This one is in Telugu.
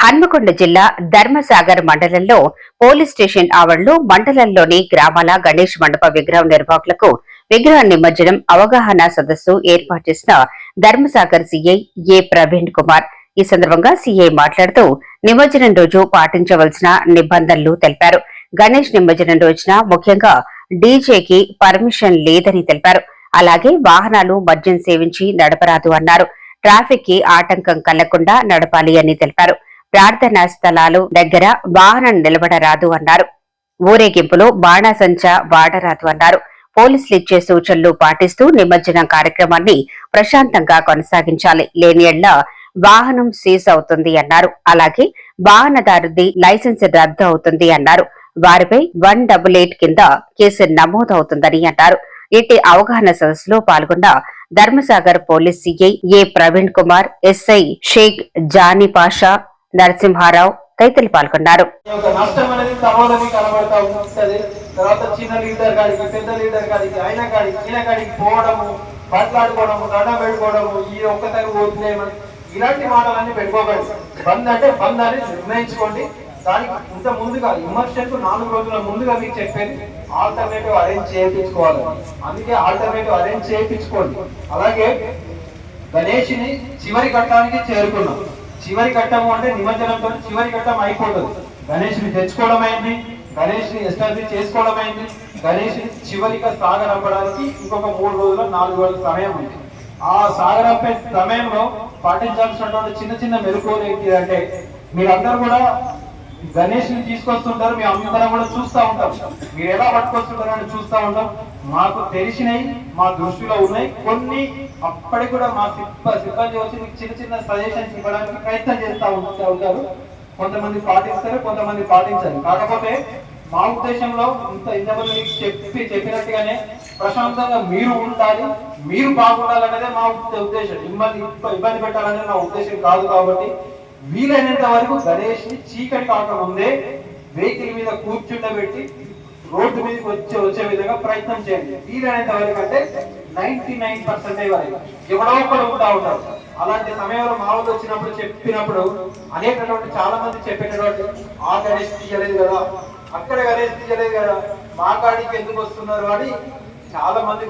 హన్మకొండ జిల్లా ధర్మసాగర్ మండలంలో పోలీస్ స్టేషన్ ఆవరణలో మండలంలోని గ్రామాల గణేష్ మండప విగ్రహం నిర్వాహకులకు విగ్రహ నిమజ్జనం అవగాహన సదస్సు ఏర్పాటు చేసిన ధర్మసాగర్ సీఐ ఏ ప్రవీణ్ కుమార్. ఈ సందర్భంగా సీఐ మాట్లాడుతూ నిమజ్జనం రోజు పాటించవలసిన నిబంధనలు తెలిపారు. గణేష్ నిమజ్జనం రోజున ముఖ్యంగా డీజేకి పర్మిషన్ లేదని తెలిపారు. అలాగే వాహనాలు మద్యం సేవించి నడపరాదు అన్నారు. ట్రాఫిక్కి ఆటంకం కలగకుండా నడపాలి అని తెలిపారు. ప్రార్థనా స్థలాలు దగ్గర వాహనం నిలబడరాదు అన్నారు. ఊరేగింపులో బాణాసంచ వాడరాదు అన్నారు. పోలీసులు ఇచ్చే సూచనలు పాటిస్తూ నిమజ్జనం కార్యక్రమాన్ని ప్రశాంతంగా కొనసాగించాలి. లేని ఎడ్ల వాహనం సీజ్ అవుతుంది అన్నారు. అలాగే వాహనదారుది లైసెన్స్ రద్దు అవుతుంది అన్నారు. వారిపై వన్ డబుల్ ఎయిట్ కింద కేసు నమోదు అవుతుందని అన్నారు. ఇట్టి అవగాహన సదస్సులో పాల్గొన్న Dharmasagar police CI A Praveen Kumar SI Shaik Jani Pasha Narasimha Rao తదితరులు పాల్గొన్నారు. నష్టం అనేది తర్వాత లీడర్ పెద్ద లీడర్ కాడికి పోవడము పెట్టుకోవడము ఈ ఇలాంటి మాటలన్నీ పెట్టుకోకండి. బంద్ అంటే బంద్ అని నిర్ణయించుకోండి. దానికి ఇంత ముందుగా విమర్శకు నాలుగు రోజుల ముందుగా మీకు చెప్పేది ఆల్టర్నేటివ్ అరేంజ్ చేయించుకోవాలి. అందుకే ఆల్టర్నేటివ్ అరేంజ్ చేయించుకోండి. అలాగే గణేష్ని చివరి ఘట్టానికి చేరుకున్నాం. చివరి ఘట్టము అంటే నిమజ్జనంతో చివరి ఘట్టం అయిపోతుంది. గణేష్ని తెచ్చుకోవడం అయింది. గణేష్ని ఎస్టాబ్లిష్ చేసుకోవడం అయింది. గణేష్ని చివరిగా సాగరంపడానికి ఇంకొక మూడు రోజుల నాలుగు రోజుల సమయం ఉంది. ఆ సాగరంపే సమయంలో పాటించాల్సినటువంటి చిన్న చిన్న మెలకువలు ఏంటి అంటే మీరందరూ కూడా గణేష్ని తీసుకొస్తుంటారు మేము అందరం కూడా చూస్తూ ఉంటాం. మీరు ఎలా పట్టుకొస్తుంటారో అని చూస్తూ ఉంటాం. మాకు తెలిసినవి మా దృష్టిలో ఉన్నాయి. కొన్ని అప్పటికి కూడా మా సిబ్బ సిబ్బంది వచ్చి మీకు చిన్న చిన్న సజెషన్స్ ఇవ్వడానికి ప్రయత్నం చేస్తూ ఉంటారు. కొంతమంది పాటిస్తారు కొంతమంది పాటించారు. కాకపోతే మా ఉద్దేశంలో ఇంత ఇంతమంది మీకు చెప్పి చెప్పినట్టుగానే ప్రశాంతంగా మీరు ఉండాలి మీరు బాగుండాలనేదే మా ఉద్దేశం. ఇబ్బంది ఇబ్బంది పెట్టాలనేది నా ఉద్దేశం కాదు కాబట్టి వీలైనంత వరకు గణేష్ని చీకటి కాకముందే వెహికల్ మీద కూర్చుండబెట్టి రోడ్డు మీదకి వచ్చే వచ్చే విధంగా ప్రయత్నం చేయండి. వీలైనంత వరకు అంటే నైన్టీ నైన్ పర్సెంటేజ్ వరకు. ఎవడో ఒకడు ఉంటా ఉంటారు అలాంటి సమయంలో మా ఊరు వచ్చినప్పుడు చెప్పినప్పుడు అనేకటువంటి చాలా మంది చెప్పేటటువంటి ఆ గణేష్ తీయలేదు కదా అక్కడ గణేష్ తీయలేదు కదా మా కాడికి ఎందుకు వస్తున్నారు? అని చాలా మంది